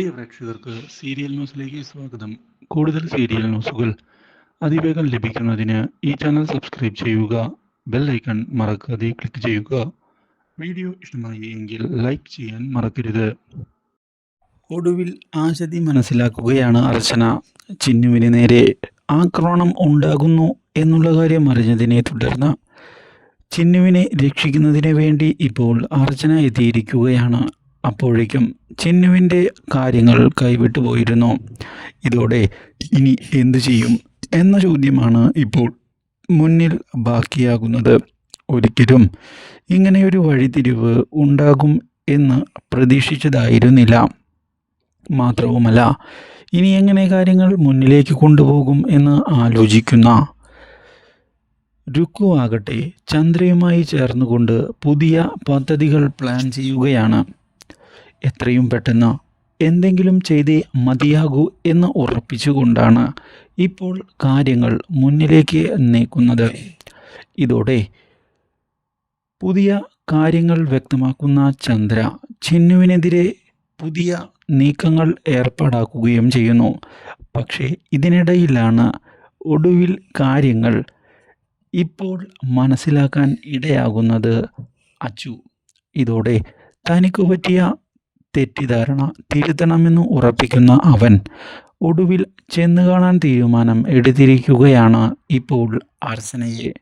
പ്രിയ പ്രേക്ഷകർക്ക് സീരിയൽ ന്യൂസിലേക്ക് സ്വാഗതം. കൂടുതൽ സീരിയൽ ന്യൂസുകൾ അതിവേഗം ലഭിക്കുന്നതിന് ഈ ചാനൽ സബ്സ്ക്രൈബ് ചെയ്യുക ബെൽ ഐക്കൺ മറക്കാതെ ക്ലിക്ക് ചെയ്യുക. വീഡിയോ ഇഷ്ടമായി എങ്കിൽ ലൈക്ക് ചെയ്യാൻ മറക്കരുത്. ഒടുവിൽ ആശതി മനസ്സിലാക്കുകയാണ് അർച്ചന. ചിന്നുവിന് നേരെ ആക്രമണം ഉണ്ടാകുന്നു എന്നുള്ള കാര്യം അറിഞ്ഞതിനെ തുടർന്ന് ചിന്നുവിനെ രക്ഷിക്കുന്നതിന് വേണ്ടി ഇപ്പോൾ അർച്ചന എത്തിയിരിക്കുകയാണ്. അപ്പോഴേക്കും ചിന്നുവിന്റെ കാര്യങ്ങൾ കൈവിട്ടു പോയിരുന്നു. ഇതോടെ ഇനി എന്തു ചെയ്യും എന്ന ചോദ്യമാണ് ഇപ്പോൾ മുന്നിൽ ബാക്കിയാകുന്നത്. ഒരിക്കലും ഇങ്ങനെയൊരു വഴിതിരിവ് ഉണ്ടാകും എന്ന് പ്രതീക്ഷിച്ചതായിരുന്നില്ല. മാത്രവുമല്ല ഇനി എങ്ങനെ കാര്യങ്ങൾ മുന്നിലേക്ക് കൊണ്ടുപോകും എന്ന് ആലോചിക്കുന്ന രുക്കു ആകട്ടെ ചന്ദ്രയുമായി ചേർന്നുകൊണ്ട് പുതിയ പദ്ധതികൾ പ്ലാൻ ചെയ്യുകയാണ്. എത്രയും പെട്ടെന്ന് എന്തെങ്കിലും ചെയ്തേ മതിയാകൂ എന്ന് ഉറപ്പിച്ചുകൊണ്ടാണ് ഇപ്പോൾ കാര്യങ്ങൾ മുന്നിലേക്ക് നീക്കുന്നത്. ഇതോടെ പുതിയ കാര്യങ്ങൾ വ്യക്തമാക്കുന്ന ചന്ദ്ര ചിന്നുവിനെതിരെ പുതിയ നീക്കങ്ങൾ ഏർപ്പാടാക്കുകയും ചെയ്യുന്നു. പക്ഷേ ഇതിനിടയിലാണ് ഒടുവിൽ കാര്യങ്ങൾ ഇപ്പോൾ മനസ്സിലാക്കാൻ ഇടയാകുന്നത് അച്ചു. ഇതോടെ തനിക്ക് പറ്റിയ തെറ്റിദ്ധാരണ തിരുത്തണമെന്ന് ഉറപ്പിക്കുന്ന അവൻ ഒടുവിൽ ചെന്ന് കാണാൻ തീരുമാനം എടുത്തിരിക്കുകയാണ് ഇപ്പോൾ അർച്ചനയെ.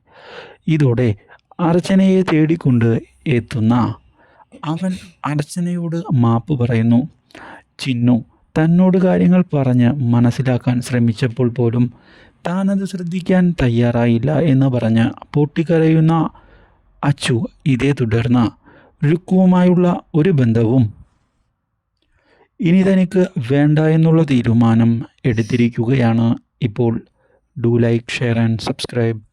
ഇതോടെ അർച്ചനയെ തേടിക്കൊണ്ട് എത്തുന്ന അവൻ അർച്ചനയോട് മാപ്പ് പറയുന്നു. ചിന്നു തന്നോട് കാര്യങ്ങൾ പറഞ്ഞ് മനസ്സിലാക്കാൻ ശ്രമിച്ചപ്പോൾ പോലും താനത് ശ്രദ്ധിക്കാൻ തയ്യാറായില്ല എന്ന് പറഞ്ഞ് പൊട്ടിക്കരയുന്ന അച്ചു ഇതേ തുടർന്ന് രുക്കുവുമായുള്ള ഒരു ബന്ധവും ഇനി തനിക്ക് വേണ്ട എന്നുള്ള തീരുമാനം എടുത്തിരിക്കുകയാണ് ഇപ്പോൾ. Do like share and subscribe.